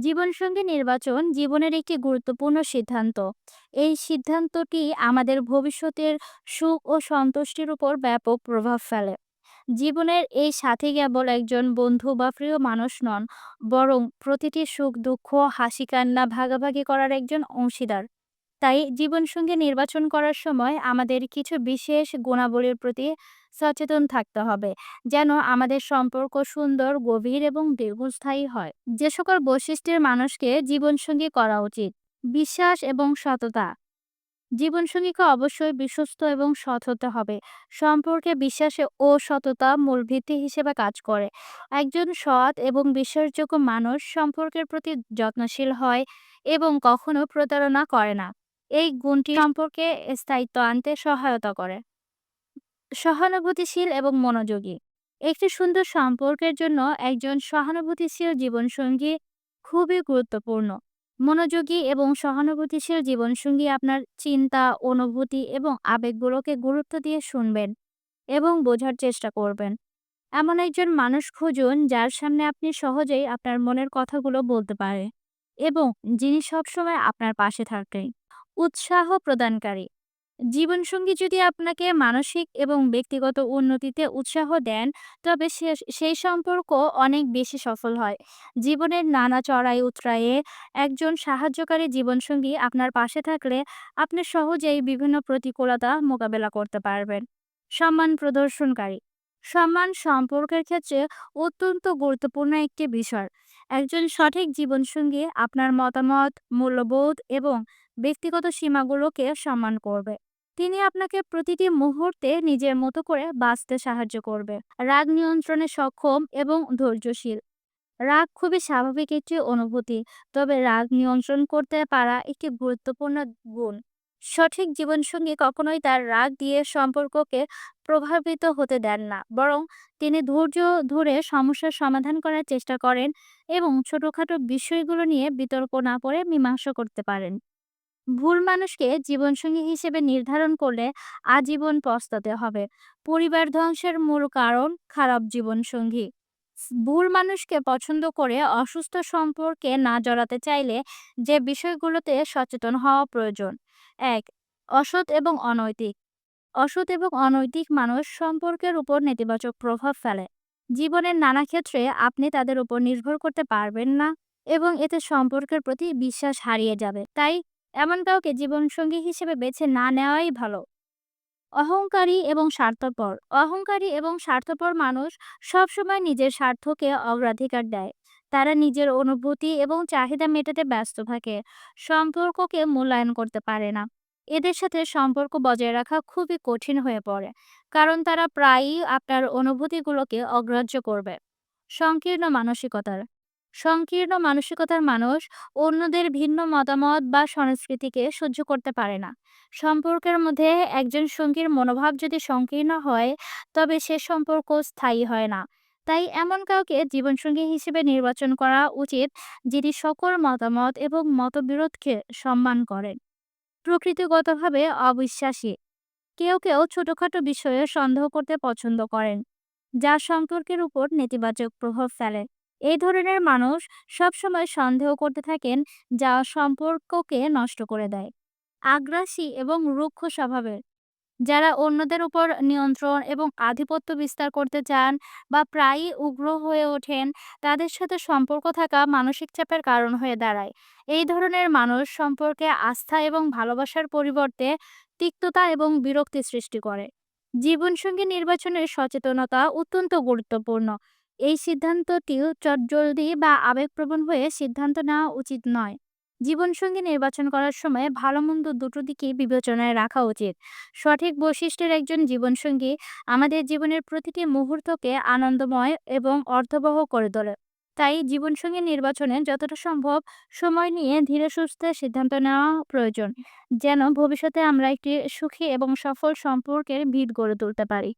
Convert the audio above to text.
জীবনসঙ্গী নির্বাচন জীবনের একটি গুরুত্বপূর্ণ সিদ্ধান্ত। এই সিদ্ধান্তটি আমাদের ভবিষ্যতের সুখ ও সন্তুষ্টির উপর ব্যাপক প্রভাব ফেলে। জীবনের এই সাথী কেবল একজন বন্ধু বা প্রিয় মানুষ নন, বরং প্রতিটি সুখ-দুঃখ, হাসি-কান্না ভাগাভাগি করার একজন অংশীদার। তাই জীবনসঙ্গী নির্বাচন করার সময় আমাদের কিছু বিশেষ গুণাবলীর প্রতি সচেতন থাকতে হবে, যেন আমাদের সম্পর্ক সুন্দর, গভীর এবং দীর্ঘস্থায়ী হয়। যে সকল বৈশিষ্ট্যের মানুষকে জীবনসঙ্গী করা উচিত, বিশ্বাস এবং সততা। জীবনসঙ্গীকে অবশ্যই বিশ্বস্ত এবং সৎ হতে হবে। সম্পর্কে বিশ্বাসে ও সততা মূল ভিত্তি হিসেবে কাজ করে। একজন সৎ এবং বিশ্বাসযোগ্য মানুষ সম্পর্কের প্রতি যত্নশীল হয় এবং কখনো প্রতারণা করে না। এই গুণটি সম্পর্কে স্থায়িত্ব আনতে সহায়তা করে। সহানুভূতিশীল এবং মনোযোগী। একটি সুন্দর সম্পর্কের জন্য একজন সহানুভূতিশীল জীবনসঙ্গী খুবই গুরুত্বপূর্ণ। মনোযোগী এবং সহানুভূতিশীল জীবনসঙ্গী আপনার চিন্তা, অনুভূতি এবং আবেগগুলোকে গুরুত্ব দিয়ে শুনবেন এবং বোঝার চেষ্টা করবেন। এমন একজন মানুষ খুঁজুন যার সামনে আপনি সহজেই আপনার মনের কথাগুলো বলতে পারে এবং যিনি সবসময় আপনার পাশে থাকেন উৎসাহ প্রদানকারী। জীবনসঙ্গী যদি আপনাকে মানসিক এবং ব্যক্তিগত উন্নতিতে উৎসাহ দেন, তবে সেই সম্পর্ক অনেক বেশি সফল হয়। জীবনের নানা চড়াই উতরাইয়ে একজন সাহায্যকারী জীবনসঙ্গী আপনার পাশে থাকলে আপনি সহজেই বিভিন্ন প্রতিকূলতা মোকাবেলা করতে পারবেন। সম্মান প্রদর্শনকারী। সম্মান সম্পর্কের ক্ষেত্রে অত্যন্ত গুরুত্বপূর্ণ একটি বিষয়। একজন সঠিক জীবনসঙ্গী আপনার মতামত, মূল্যবোধ এবং ব্যক্তিগত সীমাগুলোকে সম্মান করবে। তিনি আপনাকে প্রতিটি মুহূর্তে নিজের মতো করে বাঁচতে সাহায্য করবে। রাগ নিয়ন্ত্রণে সক্ষম এবং ধৈর্যশীল। রাগ খুবই স্বাভাবিক একটি অনুভূতি, তবে রাগ নিয়ন্ত্রণ করতে পারা একটি গুরুত্বপূর্ণ গুণ। সঠিক জীবনসঙ্গী কখনোই তার রাগ দিয়ে সম্পর্ককে প্রভাবিত হতে দেন না, বরং তিনি ধৈর্য ধরে সমস্যার সমাধান করার চেষ্টা করেন এবং ছোটখাটো বিষয়গুলো নিয়ে বিতর্ক না করে মীমাংসা করতে পারেন। ভুল মানুষকে জীবনসঙ্গী হিসেবে নির্ধারণ করলে আজীবন পস্তাতে হবে। পরিবার ধ্বংসের মূল কারণ খারাপ জীবনসঙ্গী। ভুল মানুষকে পছন্দ করে অসুস্থ সম্পর্কে না জড়াতে চাইলে যে বিষয়গুলোতে সচেতন হওয়া প্রয়োজন। এক, অসৎ এবং অনৈতিক। অসৎ এবং অনৈতিক মানুষ সম্পর্কের উপর নেতিবাচক প্রভাব ফেলে। জীবনের নানা ক্ষেত্রে আপনি তাদের উপর নির্ভর করতে পারবেন না এবং এতে সম্পর্কের প্রতি বিশ্বাস হারিয়ে যাবে। তাই এমন কাউকে জীবনসঙ্গী হিসেবে বেছে না নেওয়াই ভালো। অহংকারী এবং স্বার্থপর। অহংকারী এবং স্বার্থপর মানুষ সবসময় নিজের স্বার্থকে অগ্রাধিকার দেয়। তারা নিজের অনুভূতি এবং চাহিদা মেটাতে ব্যস্ত থাকে। সম্পর্ককে মূল্যায়ন করতে পারে না। এদের সাথে সম্পর্ক বজায় রাখা খুবই কঠিন হয়ে পড়ে, কারণ তারা প্রায়ই আপনার অনুভূতিগুলোকে অগ্রাহ্য করবে। সংকীর্ণ মানসিকতার সংকীর্ণ মানসিকতার মানুষ অন্যদের ভিন্ন মতামত বা সংস্কৃতিকে সহ্য করতে পারে না। সম্পর্কের মধ্যে একজন সঙ্গীর মনোভাব যদি সংকীর্ণ হয়, তবে সে সম্পর্ক স্থায়ী হয় না। তাই এমন কাউকে জীবনসঙ্গী হিসেবে নির্বাচন করা উচিত, যিনি সকল মতামত এবং মতবিরোধকে সম্মান করেন। প্রকৃতিগতভাবে অবিশ্বাসী। কেউ কেউ ছোটখাটো বিষয়ে সন্দেহ করতে পছন্দ করেন, যা সম্পর্কের উপর নেতিবাচক প্রভাব ফেলে। এই ধরনের মানুষ সবসময় সন্দেহ করতে থাকেন, যা সম্পর্ককে নষ্ট করে দেয়। আগ্রাসী এবং রুক্ষ স্বভাবের, যারা অন্যদের উপর নিয়ন্ত্রণ এবং আধিপত্য বিস্তার করতে চান বা প্রায়ই উগ্র হয়ে ওঠেন, তাদের সাথে সম্পর্ক থাকা মানসিক চাপের কারণ হয়ে দাঁড়ায়। এই ধরনের মানুষ সম্পর্কে আস্থা এবং ভালোবাসার পরিবর্তে তিক্ততা এবং বিরক্তি সৃষ্টি করে। জীবনসঙ্গী নির্বাচনের সচেতনতা অত্যন্ত গুরুত্বপূর্ণ। এই সিদ্ধান্তটিও চটজলদি বা আবেগপ্রবণ হয়ে সিদ্ধান্ত নেওয়া উচিত নয়। জীবনসঙ্গী নির্বাচন করার সময় ভালো মন্দ দুটো দিকেই বিবেচনায় রাখা উচিত। সঠিক বৈশিষ্ট্যের একজন জীবনসঙ্গী আমাদের জীবনের প্রতিটি মুহূর্তকে আনন্দময় এবং অর্থবহ করে তোলে। তাই জীবনসঙ্গী নির্বাচনে যতটা সম্ভব সময় নিয়ে ধীরে সুস্থে সিদ্ধান্ত নেওয়া প্রয়োজন, যেন ভবিষ্যতে আমরা একটি সুখী এবং সফল সম্পর্কের ভিত গড়ে তুলতে পারি।